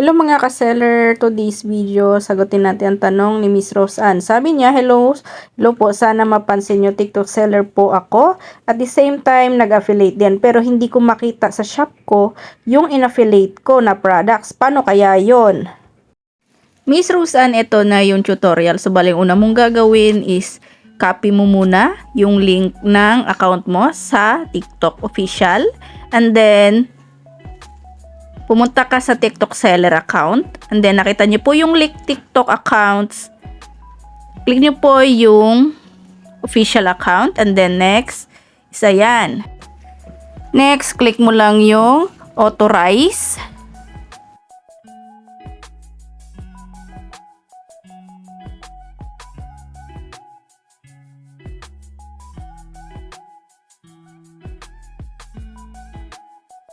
Hello mga ka-seller, to this video, sagutin natin ang tanong ni Miss Rose Ann. Sabi niya, hello, hello po, sana mapansin nyo, TikTok seller po ako. At the same time, nag-affiliate din. Pero hindi ko makita sa shop ko yung in-affiliate ko na products. Paano kaya yon? Miss Rose Ann, ito na yung tutorial. So, baling una mong gagawin is copy mo muna yung link ng account mo sa TikTok official. And then, pumunta ka sa TikTok seller account and then nakita niyo po yung link TikTok accounts. Click niyo po yung official account and then next is ayan. Next, click mo lang yung authorize.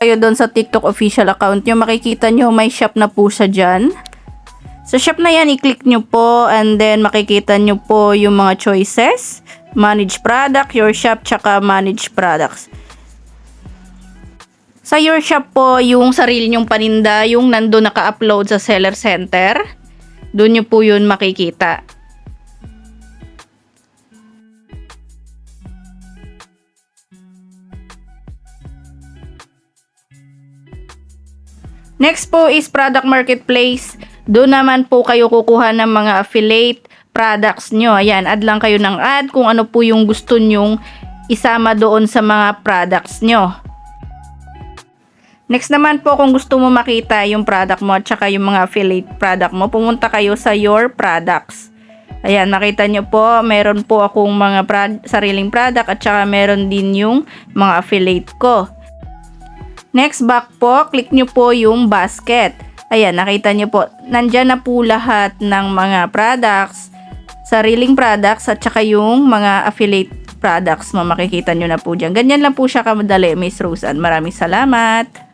Kayo doon sa TikTok official account nyo, makikita nyo may shop na po siya dyan. Sa shop na yan, i-click nyo po and then makikita nyo po yung mga choices. Manage product, your shop, tsaka manage products. Sa your shop po, yung sarili nyong paninda, yung nando naka-upload sa seller center, doon nyo po yun makikita. Next po is product marketplace. Doon naman po kayo kukuha ng mga affiliate products nyo. Ayan, add lang kayo ng ad kung ano po yung gusto nyong isama doon sa mga products nyo. Next naman po kung gusto mo makita yung product mo at saka yung mga affiliate product mo, pumunta kayo sa your products. Ayan, makita nyo po, meron po akong mga prod- sariling product at saka meron din yung mga affiliate ko. Next back po, click nyo po yung basket. Ayan, nakita nyo po, nandyan na po lahat ng mga products, sariling products at saka yung mga affiliate products mo. Makikita nyo na po dyan. Ganyan lang po siya kamadali, Miss Roseanne. Maraming salamat.